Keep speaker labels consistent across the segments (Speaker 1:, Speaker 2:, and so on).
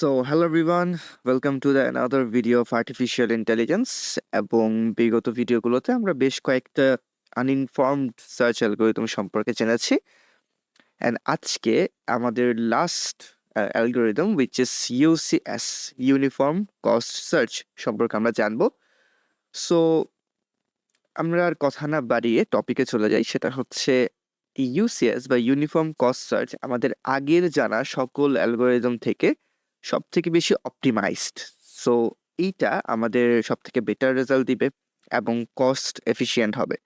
Speaker 1: So, hello everyone, welcome to the another video of artificial intelligence এবং বিগত ভিডিওগুলোতে আমরা বেশ কয়েকটা আনইনফর্মড সার্চ অ্যালগোরিদম সম্পর্কে জেনেছি। অ্যান্ড আজকে আমাদের last algorithm which is UCS uniform cost search সম্পর্কে আমরা জানব। সো আমরা আর কথা না বাড়িয়ে টপিকে চলে যাই সেটা হচ্ছে ইউসিএস বা ইউনিফর্ম কস্ট সার্চ আমাদের আগের জানা সকল অ্যালগোরিদম থেকে সব থেকে বেশি অপটিমাইজড সো এইটা আমাদের সব থেকে বেটার রেজাল্ট দিবে এবং কস্ট এফিসিয়েন্ট হবে।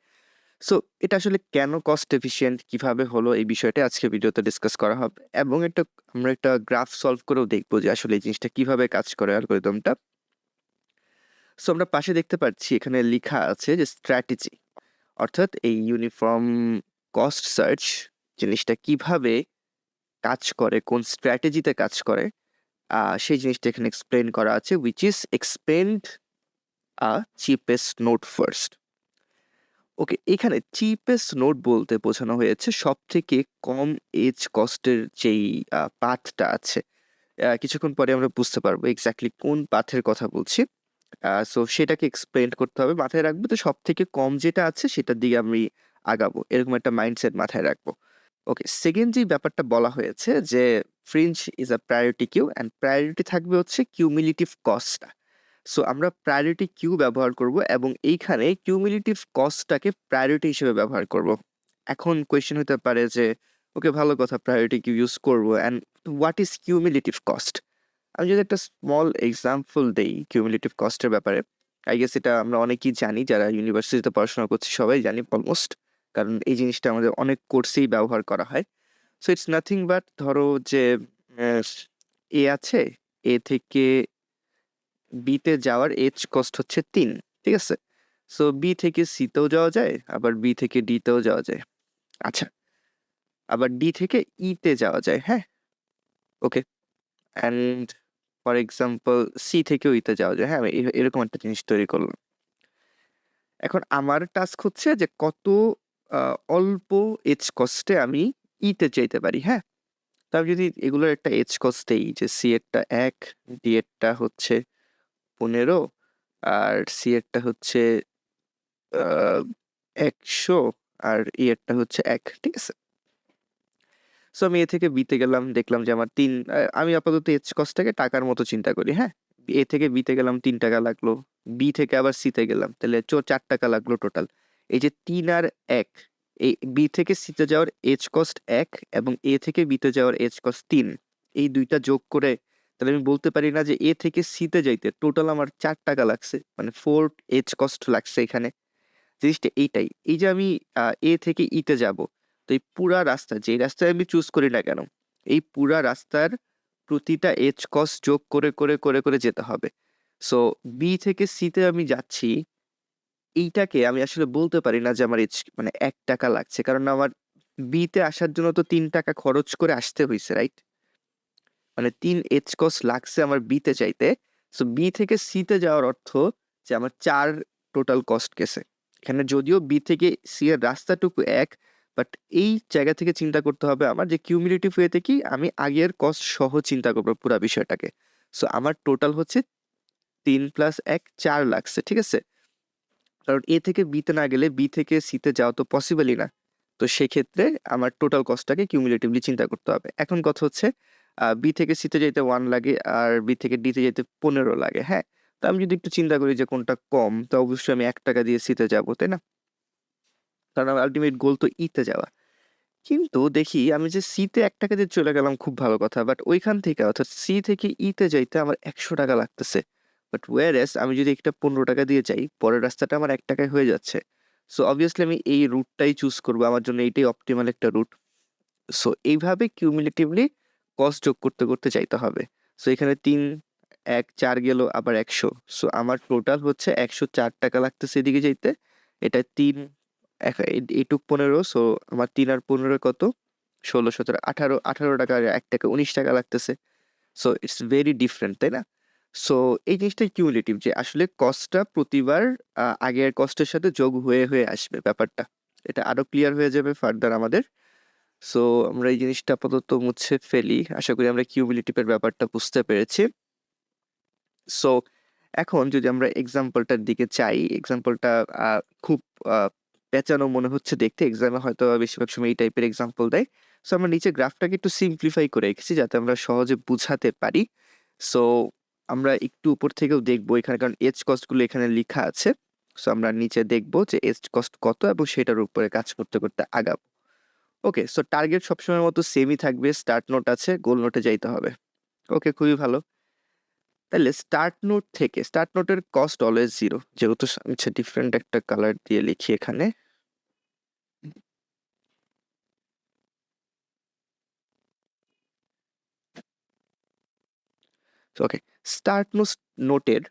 Speaker 1: সো এটা আসলে কেন কস্ট এফিসিয়েন্ট কীভাবে হলো, এই বিষয়টা আজকে ভিডিওতে ডিসকাস করা হবে। এবং একটা, আমরা একটা গ্রাফ সলভ করেও দেখব যে আসলে এই জিনিসটা কীভাবে কাজ করে অ্যালগোরিদমটা সো আমরা পাশে দেখতে পাচ্ছি, এখানে লেখা আছে যে স্ট্র্যাটেজি অর্থাৎ এই ইউনিফর্ম কস্ট সার্চ জিনিসটা কীভাবে কাজ করে, কোন স্ট্র্যাটেজিতে কাজ করে সেই জিনিসটা এখানে এক্সপ্লেন করা আছে which is explained a cheapest node first okay এখানে চিপেস্ট নোট বলতে বোঝানো হয়েছে সব থেকে কম এজ কস্টের যেই পাথটা আছে। কিছুক্ষণ পরে আমরা বুঝতে পারব এক্স্যাক্টলি কোন পাথের কথা বলছি। সো সেটাকে এক্সপ্লেন করতে হবে, মাথায় রাখব তো সব থেকে কম যেটা আছে সেটার দিকে আমি আগাবো, এরকম একটা মাইন্ডসেট মাথায় রাখব। ওকে সেকেন্ড যে ব্যাপারটা বলা হয়েছে যে fringe is a priority queue and priority থাকবে হচ্ছে কিউমিলিটিভ কস্টটা সো আমরা প্রায়োরিটি কিউ ব্যবহার করব এবং এইখানে কিউমিলিটিভ কস্টটাকে প্রায়োরিটি হিসেবে ব্যবহার করব। এখন কোয়েশ্চেন হতে পারে যে ওকে ভালো কথা প্রায়োরিটি কিউ ইউজ করব and what is cumulative cost আমি যদি একটা স্মল এক্সাম্পল দেই কিউমিলিটিভ কস্টের ব্যাপারে আই গেস এটা আমরা অনেকেই জানি, যারা ইউনিভার্সিটিতে পড়াশোনা করছি সবাই জানি অলমোস্ট কারণ এই জিনিসটা আমাদের অনেক কোর্সেই ব্যবহার করা হয়। সো ইটস নাথিং বাট ধরো যে এ আছে, এ থেকে বিতে যাওয়ার এজ কস্ট হচ্ছে তিন, ঠিক আছে? সো বি থেকে সিতেও যাওয়া যায়, আবার বি থেকে ডিতেও যাওয়া যায়। আচ্ছা আবার ডি থেকে ইতে যাওয়া যায় হ্যাঁ? Okay and for example C থেকেও ইতে যাওয়া যায় হ্যাঁ আমি এরকম একটা জিনিস তৈরি করলাম। এখন আমার টাস্ক হচ্ছে যে কত অল্প এজ কস্টে আমি ইতে চাইতে পারি হ্যাঁ? তো আমি যদি এগুলোর একটা এজ কস্ট দেই, যে সি এরটা এক ডি এরটা হচ্ছে পনেরো, আর সি এরটা হচ্ছে একশো, আর ই এরটা হচ্ছে এক, ঠিক আছে? সো আমি এ থেকে বিতে গেলাম, দেখলাম যে আমার তিন আমি আপাতত এজ কস্টটাকে টাকার মতো চিন্তা করি হ্যাঁ? এ থেকে বিতে গেলাম, তিন টাকা লাগল বি থেকে আবার সিতে গেলাম, তাহলে চো, চার টাকা লাগল টোটাল এই যে তিন আর এক এই বি থেকে সিতে যাওয়ার এজ কস্ট এক এবং এ থেকে বিতে যাওয়ার এজ কস্ট তিন। এই দুইটা যোগ করে তাহলে আমি বলতে পারি না যে এ থেকে সিতে যাইতে টোটাল আমার চার টাকা লাগছে মানে ফোর এজ কস্ট লাগছে এখানে। জিনিসটা এইটাই। এই যে আমি এ থেকে ইতে যাব, তো এই পুরা রাস্তা যে রাস্তায় আমি চুজ করি না কেন, এই পুরা রাস্তার প্রতিটা এজ কস্ট যোগ করে করে করে করে যেতে হবে। সো বি থেকে সিতে আমি যাচ্ছি এইটাকে আমি আসলে বলতে পারি না যে আমার মানে এক টাকা লাগছে। কারণ আমার বিতে আসার জন্য তো তিন টাকা খরচ করে আসতে হয়েছে রাইট মানে তিন এজ কস্ট লাগছে আমার বিতে চাইতে। সো বি থেকে সিতে যাওয়ার অর্থ যে আমার চার টোটাল কস্ট গেছে। এখানে যদিও বি থেকে সি এর রাস্তাটুকু এক বাট এই জায়গা থেকে চিন্তা করতে হবে আমার যে কিউমিলিটিভ ওয়েতে কি আমি আগের কস্ট সহ চিন্তা করব পুরো বিষয়টাকে। সো আমার টোটাল হচ্ছে তিন প্লাস এক, চার লাগছে, ঠিক আছে? কারণ এ থেকে বিতে না গেলে বি থেকে সিতে যাওয়া তো পসিবলই না। তো সেক্ষেত্রে আমার টোটাল কস্টটাকে কিউমুলেটিভলি চিন্তা করতে হবে। এখন কথা হচ্ছে বি থেকে সিতে যেতে ওয়ান লাগে আর বি থেকে ডিতে যেতে পনেরো লাগে হ্যাঁ? তো আমি যদি একটু চিন্তা করি যে কোনটা কম, তো অবশ্যই আমি এক টাকা দিয়ে সিতে যাব, তাই না? কারণ আমার আলটিমেট গোল তো ইতে যাওয়া। কিন্তু দেখি, আমি যে সিতে এক টাকা দিয়ে চলে গেলাম খুব ভালো কথা বাট ওইখান থেকে, অর্থাৎ সি থেকে ইতে যাইতে আমার একশো টাকা লাগতেছে। বাট ওয়ার এস আমি যদি একটা পনেরো টাকা দিয়ে যাই, পরের রাস্তাটা আমার এক টাকায় হয়ে যাচ্ছে। সো অবভিয়াসলি আমি এই রুটটাই চুজ করব। আমার জন্য এইটাই অপটিমাল একটা রুট সো এইভাবে কিউমুলেটিভলি কস্ট যোগ করতে করতে চাইতে হবে। সো এখানে তিন, এক, চার গেল, আবার একশো। সো আমার টোটাল হচ্ছে একশো চার টাকা লাগতেছে এদিকে যাইতে। এটা তিন এইটুক পনেরো। সো আমার তিন আর পনেরো কত? ষোলো, সতেরো, আঠারো আঠারো টাকা, এক টাকা, উনিশ টাকা লাগতেছে। সো ইটস ভেরি ডিফারেন্ট তাই না? সো এই জিনিসটা কিউমুলেটিভ যে আসলে কস্টটা প্রতিবার আগের কস্টের সাথে যোগ হয়ে হয়ে আসবে ব্যাপারটা। এটা আরও ক্লিয়ার হয়ে যাবে ফার্দার আমাদের। সো আমরা এই জিনিসটা আপাতত মুছে ফেলি। আশা করি আমরা কিউবিলিটিভের ব্যাপারটা বুঝতে পেরেছি। সো এখন যদি আমরা এক্সাম্পলটার দিকে চাই এক্সাম্পলটা খুব পেঁচানো মনে হচ্ছে দেখতে। এক্সামে হয়তো বেশিরভাগ সময় এই টাইপের এক্সাম্পল দেয়। সো আমরা নিচে গ্রাফটাকে একটু সিম্পলিফাই করে রেখেছি যাতে আমরা সহজে বুঝাতে পারি। সো আমরা একটু উপর থেকেও দেখব এখানে, কারণ এজ কস্টগুলো এখানে লেখা আছে। সো আমরা নিচে দেখব যে এজ কস্ট কত এবং সেটার উপরে কাজ করতে করতে আগাবো। ওকে সো টার্গেট সবসময় মতো সেমই থাকবে স্টার্ট নোট আছে গোল নোটে যাইতে হবে। ওকে খুবই ভালো। তাহলে স্টার্ট নোট থেকে স্টার্ট নোটের কস্ট অলওয়েজ জিরো যেহেতু আচ্ছা ডিফারেন্ট একটা কালার দিয়ে লিখি এখানে। ওকে স্টার্ট নোটের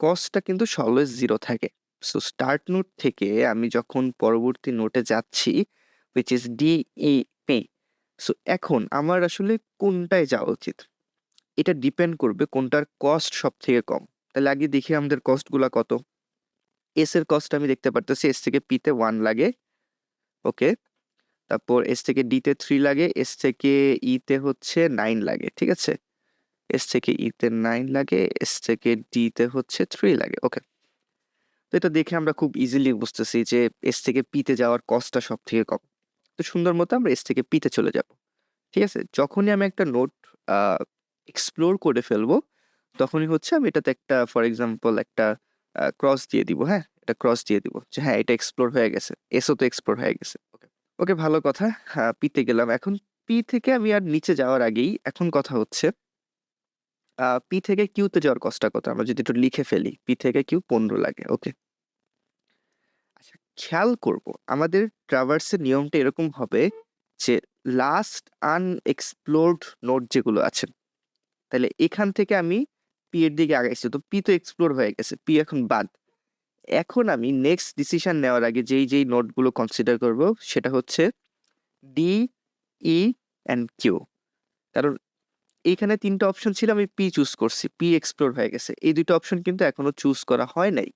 Speaker 1: কস্টটা কিন্তু অলওয়েজ জিরো থাকে। সো স্টার্ট নোট থেকে আমি যখন পরবর্তী নোটে যাচ্ছি which is D E P so এখন আমার আসলে কোনটায় যাওয়া উচিত? এটা ডিপেন্ড করবে কোনটার কস্ট সব থেকে কম। তাহলে আগে দেখি আমাদের কস্টগুলা কত। এস এর কস্ট আমি দেখতে পারতেছি এস থেকে পিতে ওয়ান লাগে ওকে তারপর এস থেকে ডিতে থ্রি লাগে এস থেকে ইতে হচ্ছে নাইন লাগে, ঠিক আছে? এস থেকে ইতে নাইন লাগে এস থেকে ডিতে হচ্ছে থ্রি লাগে ওকে তো এটা দেখে আমরা খুব ইজিলি বুঝতেছি যে এস থেকে পিতে যাওয়ার কস্টটা সব থেকে কম। তো সুন্দর মতো আমরা এস থেকে পিতে চলে যাব, ঠিক আছে? যখনই আমি একটা নোট এক্সপ্লোর করে ফেলব, তখনই হচ্ছে আমি এটাতে একটা ফর এক্সাম্পল একটা ক্রস দিয়ে দিব হ্যাঁ? এটা ক্রস দিয়ে দিব যে হ্যাঁ এটা এক্সপ্লোর হয়ে গেছে এসও তো এক্সপ্লোর হয়ে গেছে ওকে ওকে ভালো কথা হ্যাঁ পিতে গেলাম। এখন পি থেকে আমি আর নিচে যাওয়ার আগেই এখন কথা হচ্ছে পি থেকে কিউতে যাওয়ার কষ্টটা কত? আমরা যদি একটু লিখে ফেলি পি থেকে কিউ পনেরো লাগে ওকে আচ্ছা খেয়াল করব, আমাদের ট্রাভার্সের নিয়মটা এরকম হবে যে লাস্ট আনএক্সপ্লোরড নোট যেগুলো আছে, তাহলে এখান থেকে আমি পি এর দিকে আগাইছি, তো পি তো এক্সপ্লোর হয়ে গেছে পি এখন বাদ। এখন আমি নেক্সট ডিসিশন নেওয়ার আগে যেই যেই নোটগুলো কনসিডার করব, সেটা হচ্ছে ডি ই অ্যান্ড কিউ কারণ এইখানে তিনটা অপশন ছিল, আমি পি চুজ করছি। পি এক্সপ্লোর হয়ে গেছে। এই দুটো অপশন কিন্তু এখনও চুজ করা হয় নাই।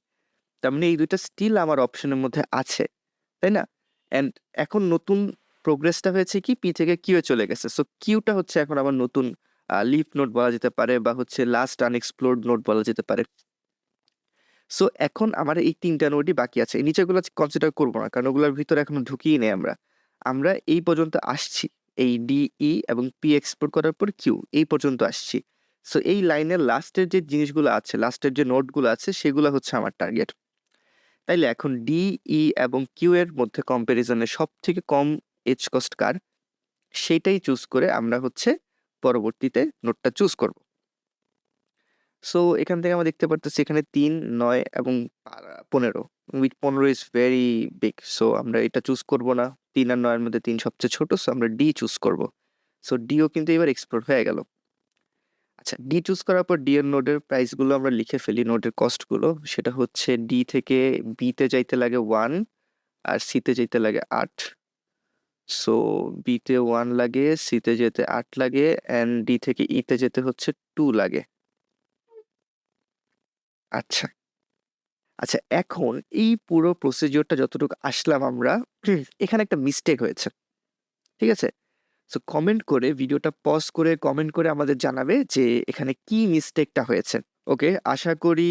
Speaker 1: তার মানে এই দুইটা স্টিল আমার অপশনের মধ্যে আছে, তাই না? অ্যান্ড এখন নতুন প্রোগ্রেসটা হয়েছে কি? পি থেকে কিউ চলে গেছে। সো কিউটা হচ্ছে এখন আমার নতুন লিফ নোট বলা যেতে পারে বা হচ্ছে লাস্ট আনএক্সপ্লোর্ড নোট বলা যেতে পারে। সো এখন আমার এই তিনটা নোটই বাকি আছে। এই নিচেগুলো কনসিডার করব না, কারণ ওগুলোর ভিতরে এখনও ঢুকিয়ে নেই আমরা। আমরা এই পর্যন্ত আসছি। এই ডিই এবং পি এক্সপোর্ট করার পর কিউ এই পর্যন্ত আসছি। সো এই লাইনের লাস্টের যে জিনিসগুলো আছে, লাস্টের যে নোটগুলো আছে, সেগুলো হচ্ছে আমার টার্গেট তাইলে এখন ডিই এবং কিউ এর মধ্যে কম্পারিজনে সব থেকে কম এজ কস্ট কার? সেটাই চুজ করে আমরা হচ্ছে পরবর্তীতে নোটটা চুজ করব। সো এখান থেকে আমরা দেখতে পারতেছি এখানে তিন, নয় এবং পনেরো। উইথ পনেরো ইজ ভেরি বিগ সো আমরা এটা চুজ করব না। তিন আর নয়ের মধ্যে তিন সবচেয়ে ছোট সো আমরা ডি চুজ করব। সো ডিও কিন্তু এবার এক্সপ্লোর হয়ে গেল। আচ্ছা ডি চুজ করার পর ডি এর নোডের প্রাইসগুলো আমরা লিখে ফেলি নোডের কস্টগুলো সেটা হচ্ছে ডি থেকে বিতে যাইতে লাগে ওয়ান আর সিতে যাইতে লাগে আট। সো বিতে ওয়ান লাগে সিতে যেতে আট লাগে অ্যান্ড ডি থেকে ইতে যেতে হচ্ছে টু লাগে। আচ্ছা। আচ্ছা এখন এই পুরো প্রসিজিওরটা যতটুকু আসলাম আমরা এখানে একটা মিস্টেক হয়েছে। ঠিক আছে? সো কমেন্ট করে ভিডিওটা পজ করে কমেন্ট করে আমাদের জানাবে যে এখানে কি মিস্টেকটা হয়েছে। ওকে আশা করি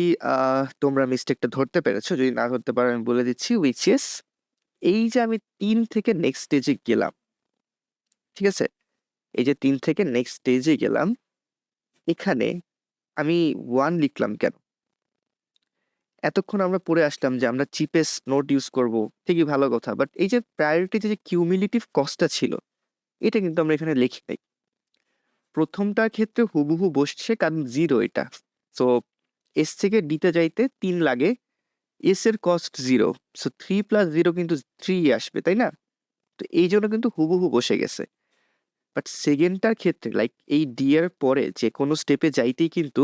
Speaker 1: তোমরা মিস্টেকটা ধরতে পেরেছ। যদি না ধরতে পারো, আমি বলে দিচ্ছি উইচ ইস এই যে আমি তিন থেকে নেক্সট স্টেজে গেলাম, ঠিক আছে? এই যে তিন থেকে নেক্সট স্টেজে গেলাম, এখানে আমি ওয়ান লিখলাম কেন? এতক্ষণ আমরা পড়ে আসলাম যে আমরা চিপেস্ট নোট ইউজ করব, ঠিকই ভালো কথা। বাট এই যে প্রায়োরিটিতে যে কিউমিলিটিভ কস্টটা ছিল, এটা কিন্তু আমরা এখানে লিখি নাই। প্রথমটার ক্ষেত্রে হুবহু বসছে কারণ জিরো এটা। সো এস থেকে ডিতে যাইতে তিন লাগে এস এর cost zero so three plus zero কিন্তু থ্রি আসবে, তাই না? তো এই জন্য কিন্তু হুবহু বসে গেছে। বাট সেকেন্ডটার ক্ষেত্রে লাইক এই ডি এর পরে যে কোনো স্টেপে যাইতেই কিন্তু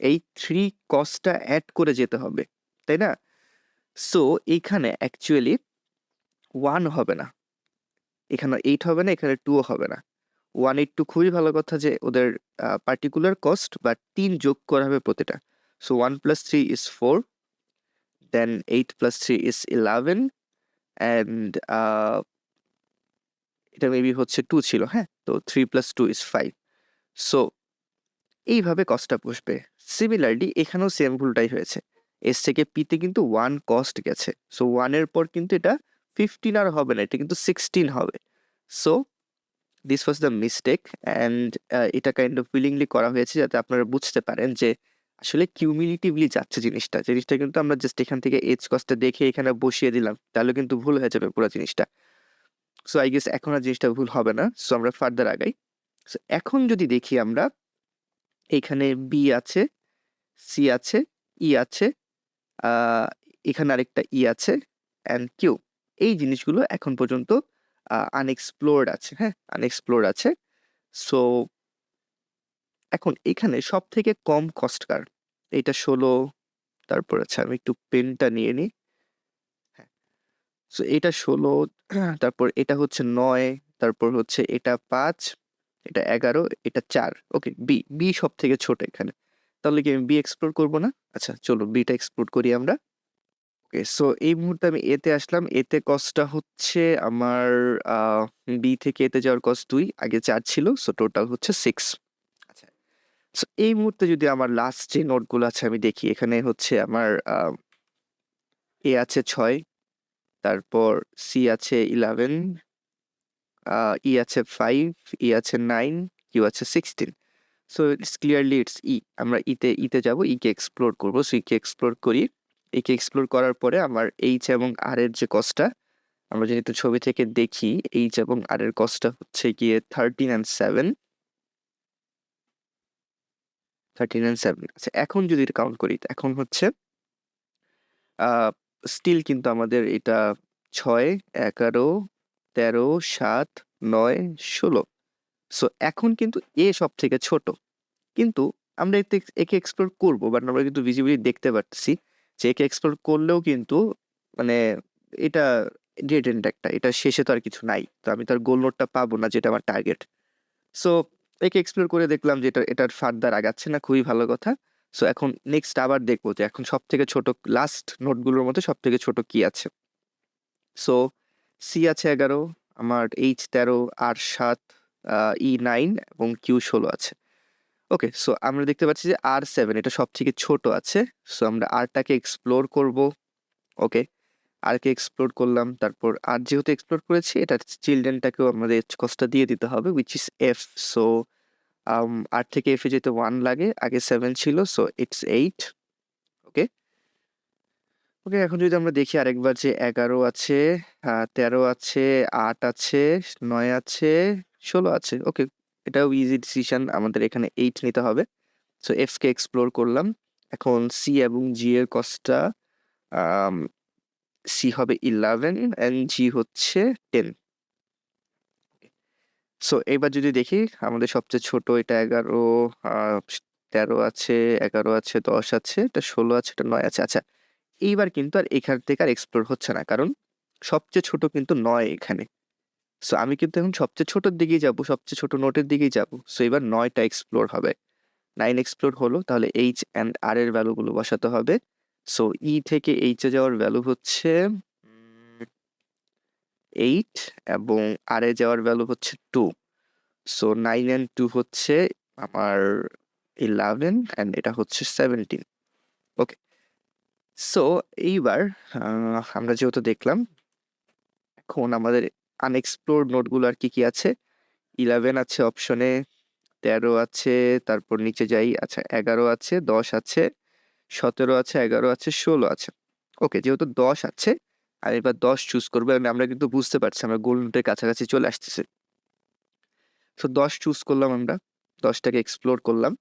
Speaker 1: এই থ্রি কস্টটা অ্যাড করে যেতে হবে। তাই না সো এইখানে অ্যাকচুয়ালি ওয়ান হবে না এখানে এইট হবে না এখানে টুও হবে না ওয়ান এইট টু খুবই ভালো কথা যে ওদের পার্টিকুলার কস্ট বা তিন যোগ করা হবে প্রতিটা so one plus three is four then eight plus three is eleven and এটা মেবি হচ্ছে টু ছিল, হ্যাঁ? তো three plus two is five so এইভাবে কস্টটা বসবে। সিমিলারলি এখানেও সেম ভুলটাই হয়েছে। এস থেকে পিতে কিন্তু ওয়ান কস্ট গেছে। সো ওয়ানের পর কিন্তু এটা 15 আর হবে না। এটা কিন্তু 16 হবে। So this was the mistake and এটা কাইন্ড অফ উইলিংলি করা হয়েছে যাতে আপনারা বুঝতে পারেন যে আসলে কিউমিলিটিভলি যাচ্ছে জিনিসটা। জিনিসটা কিন্তু আমরা জাস্ট এখান থেকে এজ কস্টটা দেখে এখানে বসিয়ে দিলাম। তাহলে কিন্তু ভুল হয়ে যাবে পুরো জিনিসটা। সো আই গেস এখন আর জিনিসটা ভুল হবে না। সো আমরা ফার্দার আগাই। সো এখন যদি দেখি আমরা এখানে বি আছে, সি আছে, ই আছে, আ এখানে আরেকটা ই আছে অ্যান্ড কিউ। এই জিনিসগুলো এখন পর্যন্ত আনএক্সপ্লোরড আছে, হ্যাঁ? আনএক্সপ্লোরড আছে। সো এখন এখানে সব থেকে কম কস্ট কার? এইটা 16 তারপর আচ্ছা আমি একটু পেনটা নিয়ে নিই। হ্যাঁ। সো এটা 16 তারপর এটা হচ্ছে নয় তারপর হচ্ছে এটা পাঁচ এটা 11 এটা চার ওকে বি, বি সব থেকে ছোট এখানে। তাহলে কি আমি বি এক্সপ্লোর করব না? আচ্ছা চলো বিটা এক্সপ্লোর করি আমরা। ওকে সো এই মুহূর্তে আমি এতে আসলাম। এতে কস্টটা হচ্ছে আমার বি থেকে এতে যাওয়ার কস্ট দুই, আগে চার ছিল। সো টোটাল হচ্ছে সিক্স আচ্ছা। সো এই মুহূর্তে যদি আমার লাস্ট যে নোটগুলো আছে আমি দেখি, এখানে হচ্ছে আমার এ আছে ছয়, তারপর সি আছে ইলেভেন ই আছে ফাইভ ই আছে নাইন কিউ আছে 16 so it's clearly it's E আমরা ইতে ইতে যাব ই কে এক্সপ্লোর করব। সো ই কে এক্সপ্লোর করি। ই কে এক্সপ্লোর করার পরে আমার এইচ এবং আর এর যে কস্টটা আমরা যেহেতু ছবি থেকে দেখি এইচ এবং আর এর কস্টটা হচ্ছে গিয়ে 13 অ্যান্ড 7 13 অ্যান্ড 7 আচ্ছা এখন যদি কাউন্ট করি এখন হচ্ছে স্টিল কিন্তু আমাদের এটা 6, 11, 13, 7, 9, 16 সো এখন কিন্তু এ সব থেকে ছোট। কিন্তু আমরা এতে একে এক্সপ্লোর করব বাট আমরা কিন্তু ভিজিবলি দেখতে পারতেছি যে একে এক্সপ্লোর করলেও কিন্তু মানে এটা ডেড এন্ড একটা। এটা শেষে তো আর কিছু নাই। তো আমি তো আর গোল নোটটা পাবো না, যেটা আমার টার্গেট। সো একে এক্সপ্লোর করে দেখলাম যে এটা, এটার ফার্দার আগাচ্ছে না, খুবই ভালো কথা। সো এখন নেক্সট আবার দেখব যে এখন সব থেকে ছোট লাস্ট নোটগুলোর মধ্যে সব থেকে ছোট কি আছে। সো সি আছে 11 আমার এইচ 13 আর 7 আ ই নাইন এবং কিউ 16 আছে। ওকে সো আমরা দেখতে পাচ্ছি যে আর সেভেন এটা সব থেকে ছোটো আছে। সো আমরা আরটাকে এক্সপ্লোর করব। ওকে। আরকে এক্সপ্লোর করলাম। তারপর আর যেহেতু এক্সপ্লোর করেছি এটার চিলড্রেনটাকেও আমাদের কস্টটা দিয়ে দিতে হবে উইচ ইস এফ। সো আর থেকে এফ যেতে 1 লাগে। আগে সেভেন ছিল। So it's eight okay. Okay এখন যদি আমরা দেখি আরেকবার যে 11 আছে, তেরো আছে, আট আছে, নয় আছে, 16 আছে। ওকে এটাও ইজি ডিসিশন আমাদের এখানে এইট নিতে হবে। সো এফ কে এক্সপ্লোর করলাম। এখন সি এবং জি এর কস্টটা সি হবে 11 অ্যান্ড জি হচ্ছে টেন সো এবার যদি দেখি আমাদের সবচেয়ে ছোট এটা এগারো তেরো আছে, 11 আছে, 10 আছে, এটা 16 আছে, এটা নয় আছে। আচ্ছা এইবার কিন্তু আর এখান থেকে আর এক্সপ্লোর হচ্ছে না। কারণ সবচেয়ে ছোট কিন্তু নয় এখানে। সো আমি কিন্তু এখন সবচেয়ে ছোটোর দিকেই যাব, সবচেয়ে ছোট নোটের দিকেই যাব। সো এবার নয়টা এক্সপ্লোর হবে। নাইন এক্সপ্লোর হলো তাহলে এইচ অ্যান্ড আর এর ভ্যালুগুলো বসাতে হবে। সো ই থেকে এইচ যাওয়ার ভ্যালু হচ্ছে এইট এবং আর এ যাওয়ার ভ্যালু হচ্ছে two so nine and two হচ্ছে আমার 11 অ্যান্ড এটা হচ্ছে 17 ওকে। সো এইবার আমরা যেহেতু দেখলাম এখন আমাদের আনএক্সপ্লোরড নোটগুলো আর কি, কি আছে? 11 আছে অপশনে, 13 আছে, তারপর নিচে যাই আচ্ছা 11 আছে, 10 আছে, 17 আছে, 11 আছে, 16 আছে। ওকে যেহেতু 10 আছে আমি এবার 10 চুজ করব এবং আমরা কিন্তু বুঝতে পারছি আমরা গোল নোটের কাছাকাছি চলে আসতেছি। সো 10 চুজ করলাম আমরা। দশটাকে এক্সপ্লোর করলাম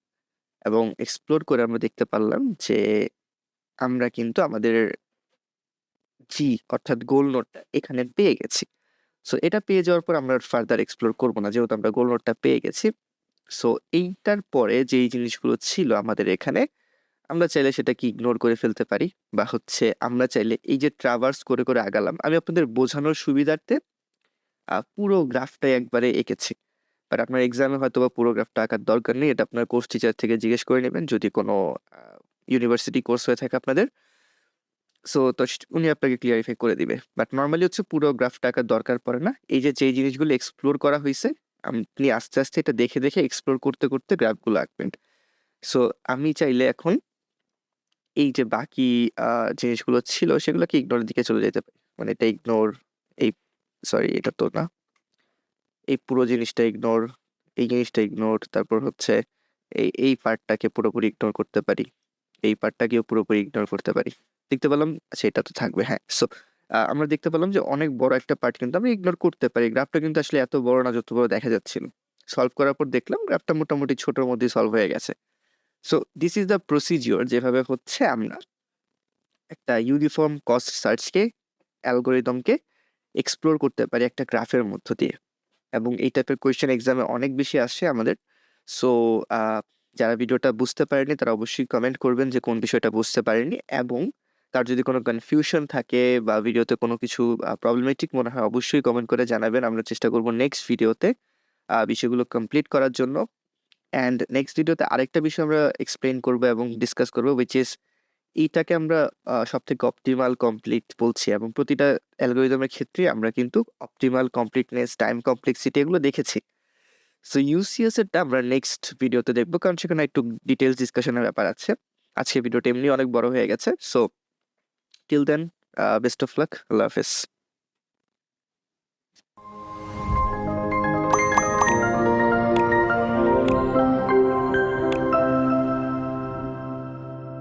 Speaker 1: এবং এক্সপ্লোর করে আমরা দেখতে পারলাম যে আমরা কিন্তু আমাদের জি অর্থাৎ গোল নোটটা এখানে পেয়ে গেছি। সো এটা পেয়ে যাওয়ার পর আমরা ফার্দার এক্সপ্লোর করব না যেহেতু আমরা গোল নোটটা পেয়ে গেছি। সো এইটার পরে যেই জিনিসগুলো ছিল আমাদের এখানে আমরা চাইলে সেটাকে ইগনোর করে ফেলতে পারি বা হচ্ছে আমরা চাইলে এই যে ট্রাভার্স করে, করে আগালাম আমি আপনাদের বোঝানোর সুবিধার্থে পুরো গ্রাফটাই একবারে এঁকেছি। বাট আপনার এক্সামে হয়তো বা পুরো গ্রাফটা আঁকার দরকার নেই। এটা আপনার কোর্স টিচার থেকে জিজ্ঞেস করে নেবেন যদি কোনো ইউনিভার্সিটি কোর্স হয়ে থাকে আপনাদের। সো তো উনি আপনাকে ক্লিয়ারিফাই করে দিবে। বাট নর্মালি হচ্ছে পুরো গ্রাফটা আঁকার দরকার পড়ে না। এই যে, যেই জিনিসগুলো এক্সপ্লোর করা হইছে, আপনি আস্তে, আস্তে এটা দেখে, দেখে এক্সপ্লোর করতে, করতে গ্রাফগুলো আঁকবেন। সো আমি চাইলে এখন এই যে বাকি জিনিসগুলো ছিল সেগুলোকে ইগনোরের দিকে চলে যেতে পারি। মানে এটা ইগনোর, এই সরি এটা তো না। এই পুরো জিনিসটা ইগনোর, এই জিনিসটা ইগনোর, তারপর হচ্ছে এই, এই পার্টটাকে পুরোপুরি ইগনোর করতে পারি। এই পার্টটাকেও পুরোপুরি ইগনোর করতে পারি। দেখতে পেলাম এটা তো থাকবে হ্যাঁ। সো আমরা দেখতে পেলাম যে অনেক বড় একটা পার্ট কিন্তু আমরা ইগনোর করতে পারি। গ্রাফটা কিন্তু আসলে এত বড় না যত বড় দেখা যাচ্ছিল। সলভ করার পর দেখলাম গ্রাফটা মোটামুটি ছোটোর মধ্যেই সলভ হয়ে গেছে। So this is the procedure যেভাবে হচ্ছে আমরা একটা ইউনিফর্ম কস্ট সার্চকে অ্যালগোরিদমকে এক্সপ্লোর করতে পারি একটা গ্রাফের মধ্য দিয়ে। এবং এই টাইপের কোয়েশ্চেন এক্সামে অনেক বেশি আসে আমাদের। সো যারা ভিডিওটা বুঝতে পারেনি তারা অবশ্যই কমেন্ট করবেন যে কোন বিষয়টা বুঝতে পারেনি এবং তার যদি কোনো কনফিউশন থাকে বা ভিডিওতে কোনো কিছু প্রবলেমেটিক মনে হয় অবশ্যই কমেন্ট করে জানাবেন। আমরা চেষ্টা করব নেক্সট ভিডিওতে বিষয়গুলো কমপ্লিট করার জন্য। অ্যান্ড নেক্সট ভিডিওতে আরেকটা বিষয় আমরা এক্সপ্লেন করব এবং ডিসকাস করব হুইচ ইস এইটাকে আমরা সবথেকে অপটিমাল কমপ্লিট বলছি এবং প্রতিটা অ্যালগরিদমের ক্ষেত্রে আমরা কিন্তু অপটিমাল কমপ্লিটনেস, টাইম কমপ্লেক্সিটি এগুলো দেখেছি। সো ইউসিএস এরটা আমরা নেক্সট ভিডিওতে দেখব কারণ সেখানে একটু ডিটেলস ডিসকাশনের ব্যাপার আছে। আজকে ভিডিওটা এমনি অনেক বড় হয়ে গেছে। So Till then a best of luck. Allah হাফেজ।